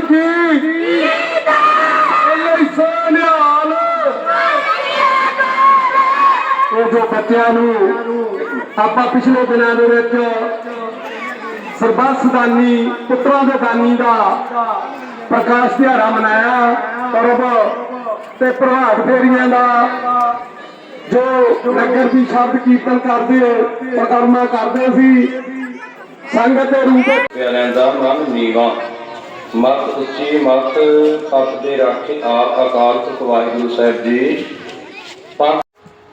ਕੀ ਲਈ ਸੋਨਿਆਲ ਇਹ ਜੋ ਬੱਚਿਆਂ ਨੂੰ ਆਪਾਂ ਪਿਛਲੇ ਦਿਨਾਂ ਦੇ ਵਿੱਚ ਸਰਬੱਤ ਦਾਨੀ, ਪੁੱਤਰਾਂ ਦੇ ਦਾਨੀ ਦਾ ਪ੍ਰਕਾਸ਼ ਦਿਹਾੜਾ ਮਨਾਇਆ, ਪਰਬ ਤੇ ਪ੍ਰਭਾਤ ਫੇਰੀਆਂ ਦਾ ਜੋ ਨਗਰ ਦੀ ਸ਼ਬਦ ਕੀਰਤਨ ਕਰਦੇ, ਪ੍ਰਕਰਮਾ ਕਰਦੇ ਸੀ, ਸੰਗਤ ਦੇ ਰੂਪ ਵਿੱਚ। ਦਾ ਮਨ ਨੀਵਾ। ਮਤ ਉੱਚੀ ਮਤ ਪਤ ਦੇ ਰਾਖੇ ਆਪ ਅਕਾਲ ਪੁਰਖ ਵਾਹਿਗੁਰੂ ਸਾਹਿਬ ਜੀ।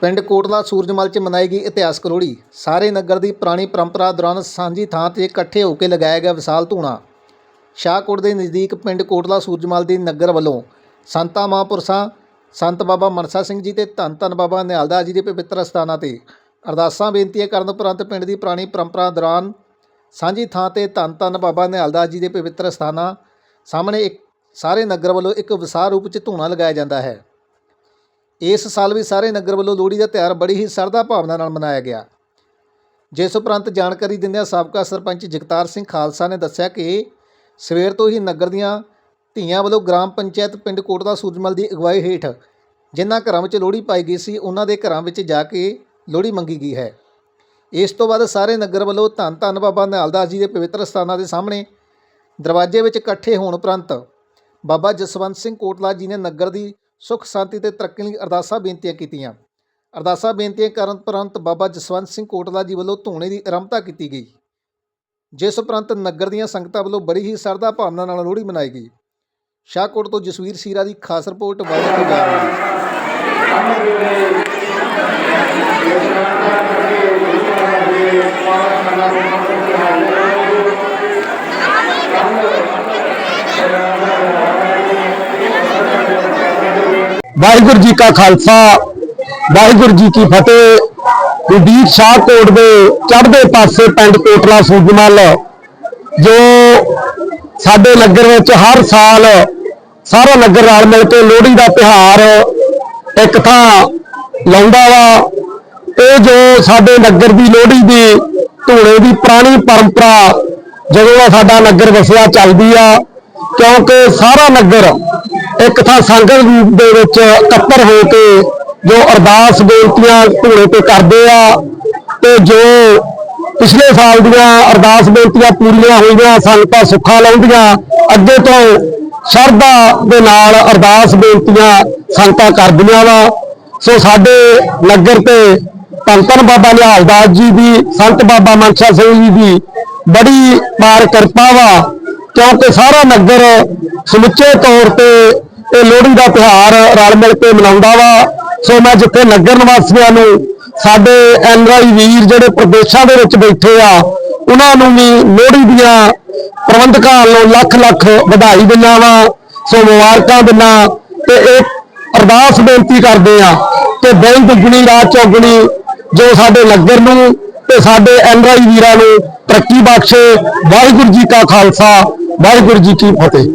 ਪਿੰਡ ਕੋਟਲਾ ਸੂਰਜਮਲ 'ਚ ਮਨਾਈ ਗਈ ਇਤਿਹਾਸਕ ਲੋਹੜੀ ਸਾਰੇ ਨਗਰ ਦੀ ਪੁਰਾਣੀ ਪਰੰਪਰਾ ਦੌਰਾਨ ਸਾਂਝੀ ਥਾਂ ਤੇ ਇਕੱਠੇ ਹੋ ਕੇ ਲਗਾਇਆ ਗਿਆ ਵਿਸ਼ਾਲ ਧੂਣਾ। ਸ਼ਾਹਕੋਟ ਦੇ ਨਜ਼ਦੀਕ ਪਿੰਡ ਕੋਟਲਾ ਸੂਰਜਮਲ ਦੀ ਨਗਰ ਵੱਲੋਂ ਸੰਤਾਂ ਮਹਾਂਪੁਰਸ਼ਾਂ, ਸੰਤ ਬਾਬਾ ਮਨਸਾ ਸਿੰਘ ਜੀ ਤੇ ਧੰਨ ਧੰਨ ਬਾਬਾ ਨਿਹਾਲਦਾਸ ਜੀ ਦੇ ਪਵਿੱਤਰ ਸਥਾਨਾਂ ਤੇ ਅਰਦਾਸਾਂ ਬੇਨਤੀਆਂ ਕਰਨ ਉਪਰੰਤ ਪਿੰਡ ਦੀ ਪੁਰਾਣੀ ਪਰੰਪਰਾ ਦੌਰਾਨ ਸਾਂਝੀ ਥਾਂ ਤੇ ਧੰਨ ਧੰਨ ਬਾਬਾ ਨਿਹਾਲਦਾਸ ਜੀ ਦੇ ਪਵਿੱਤਰ ਸਥਾਨਾਂ ਸਾਹਮਣੇ ਇੱਕ, ਸਾਰੇ ਨਗਰ ਵੱਲੋਂ ਇੱਕ ਵਿਸਾਰ ਰੂਪ 'ਚ ਧੂਣਾ ਲਗਾਇਆ ਜਾਂਦਾ ਹੈ। ਇਸ ਸਾਲ ਵੀ ਸਾਰੇ ਨਗਰ ਵੱਲੋਂ ਲੋਹੜੀ ਦਾ ਤਿਉਹਾਰ ਬੜੀ ਹੀ ਸਰਦਾ ਭਾਵਨਾ ਨਾਲ ਮਨਾਇਆ ਗਿਆ। ਜਿਸ ਉਪਰੰਤ ਜਾਣਕਾਰੀ ਦਿੰਦਿਆਂ ਸਾਬਕਾ ਸਰਪੰਚ ਜਗਤਾਰ ਸਿੰਘ ਖਾਲਸਾ ਨੇ ਦੱਸਿਆ ਕਿ ਸਵੇਰ ਤੋਂ ਹੀ ਨਗਰ ਦੀਆਂ ਧੀਆਂ ਵੱਲੋਂ ਗ੍ਰਾਮ ਪੰਚਾਇਤ ਪਿੰਡ ਕੋਟਦਾ ਸੂਰਜਮਲ ਦੀ ਅਗਵਾਈ ਹੇਠ ਜਿਨ੍ਹਾਂ ਘਰਾਂ ਵਿੱਚ ਲੋਹੜੀ ਪਾਈ ਗਈ ਸੀ, ਉਹਨਾਂ ਦੇ ਘਰਾਂ ਵਿੱਚ ਜਾ ਕੇ ਲੋਹੜੀ ਮੰਗੀ ਗਈ ਹੈ। ਇਸ ਤੋਂ ਬਾਅਦ ਸਾਰੇ ਨਗਰ ਵੱਲੋਂ ਧੰਨ ਧੰਨ ਬਾਬਾ ਨਿਹਾਲਦਾਸ ਜੀ ਦੇ ਪਵਿੱਤਰ ਸਥਾਨਾਂ ਦੇ ਸਾਹਮਣੇ ਦਰਵਾਜ਼ੇ ਵਿੱਚ ਇਕੱਠੇ ਹੋਣ ਉਪਰੰਤ ਬਾਬਾ ਜਸਵੰਤ ਸਿੰਘ ਕੋਟਲਾ ਜੀ ਨੇ ਨਗਰ ਦੀ ਸੁਖ ਸ਼ਾਂਤੀ ਤੇ ਤਰੱਕੀ ਲਈ ਅਰਦਾਸਾਂ ਬੇਨਤੀਆਂ ਕੀਤੀਆਂ। ਅਰਦਾਸਾਂ ਬੇਨਤੀਆਂ ਕਰਨ ਉਪਰੰਤ ਬਾਬਾ ਜਸਵੰਤ ਸਿੰਘ ਕੋਟਲਾ ਜੀ ਵੱਲੋਂ ਧੂਣੇ ਦੀ ਆਰੰਭਤਾ ਕੀਤੀ ਗਈ। ਜਿਸ ਉਪਰੰਤ ਨਗਰ ਦੀਆਂ ਸੰਗਤਾਂ ਵੱਲੋਂ ਬੜੀ ਹੀ ਸਰਦਾ ਭਾਵਨਾ ਨਾਲ ਲੋਹੜੀ ਮਨਾਈ ਗਈ। ਸ਼ਾਹਕੋਟ ਤੋਂ ਜਸਵੀਰ ਸੀਰਾ ਦੀ ਖਾਸ ਰਿਪੋਰਟ ਵਾਇਰਲ ਕੀਤੀ ਰਹੀ ਹੈ ਵਾਹਿਗੁਰੂ ਜੀ ਕਾ ਖਾਲਸਾ, ਵਾਹਿਗੁਰੂ ਜੀ ਕੀ ਫਤਿਹ। ਗੁਰਦੀਪ ਸ਼ਾਹਕੋਟ ਦੇ ਚੜ੍ਹਦੇ ਪਾਸੇ ਪਿੰਡ ਕੋਟਲਾ ਸੂਜਮਲ ਜੋ ਸਾਡੇ ਨਗਰ ਵਿੱਚ ਹਰ ਸਾਲ ਸਾਰਾ ਨਗਰ ਰਲ ਮਿਲ ਕੇ ਲੋਹੜੀ ਦਾ ਤਿਹਾਰ ਇੱਕ ਥਾਂ ਲਾਉਂਦਾ ਵਾ। ਇਹ ਜੋ ਸਾਡੇ ਨਗਰ ਦੀ ਲੋਹੜੀ ਦੀ ਧੂਣੇ ਦੀ ਪੁਰਾਣੀ ਪਰੰਪਰਾ, ਜਦੋਂ ਦਾ ਸਾਡਾ ਨਗਰ ਵਸਿਆ ਚੱਲਦੀ ਆ, ਕਿਉਂਕਿ ਸਾਰਾ ਨਗਰ ਇੱਕ ਥਾਂ ਸੰਗਤ ਦੇ ਵਿੱਚ ਇਕੱਤਰ ਹੋ ਕੇ ਜੋ ਅਰਦਾਸ ਬੇਨਤੀਆਂ ਧੂਣੇ ਤੇ ਕਰਦੇ ਆ ਤੇ ਜੋ ਪਿਛਲੇ ਸਾਲ ਦੀਆਂ ਅਰਦਾਸ ਬੇਨਤੀਆਂ ਪੂਰੀਆਂ ਹੋਈਆਂ, ਸੰਗਤਾਂ ਸੁੱਖਾਂ ਲਾਉਂਦੀਆਂ, ਅੱਗੇ ਤੋਂ ਸ਼ਰਧਾ ਦੇ ਨਾਲ ਅਰਦਾਸ ਬੇਨਤੀਆਂ ਸੰਗਤਾਂ ਕਰਦੀਆਂ ਵਾ। ਸੋ ਸਾਡੇ ਨਗਰ ਤੇ ਧੰਨ ਧੰਨ ਬਾਬਾ ਨਿਹਾਲਦਾਸ ਜੀ ਦੀ, ਸੰਤ ਬਾਬਾ ਮਨਸਾ ਸਿੰਘ ਜੀ ਦੀ ਬੜੀ ਪਾਰ ਕਿਰਪਾ ਵਾ, ਕਿਉਂਕਿ ਸਾਰਾ ਨਗਰ ਸਮੁੱਚੇ ਤੌਰ ਤੇ ਇਹ ਲੋਹੜੀ ਦਾ ਤਿਉਹਾਰ ਰਲ ਮਿਲ ਕੇ ਮਨਾਉਂਦਾ ਵਾ। ਸੋ ਮੈਂ ਜਿੱਥੇ ਨਗਰ ਨਿਵਾਸੀਆਂ ਨੂੰ, ਸਾਡੇ ਐਨਆਈ ਵੀਰ ਜਿਹੜੇ ਪ੍ਰਦੇਸ਼ਾਂ ਦੇ ਵਿੱਚ ਬੈਠੇ ਆ, ਉਹਨਾਂ ਨੂੰ ਵੀ ਲੋਹੜੀ ਦੀਆਂ ਪ੍ਰਬੰਧਕਾਂ ਵੱਲੋਂ ਲੱਖ ਲੱਖ ਵਧਾਈ ਦਿੰਦਾ ਵਾ। ਸੋ ਮੁਬਾਰਕਾਂ ਦਿੰਦਾ ਤੇ ਇਹ ਅਰਦਾਸ ਬੇਨਤੀ ਕਰਦੇ ਆ ਕਿ ਦਿਨ ਦੁੱਗਣੀ ਰਾਤ ਚੌਗਣੀ ਜੋ ਸਾਡੇ ਨਗਰ ਨੂੰ ਤੇ ਸਾਡੇ ਐਨਆਈ ਵੀਰਾਂ ਨੂੰ ਤਰੱਕੀ ਬਖਸ਼ੇ। ਵਾਹਿਗੁਰੂ ਜੀ ਕਾ ਖਾਲਸਾ, ਵਾਹਿਗੁਰੂ ਜੀ ਕੀ ਫਤਿਹ।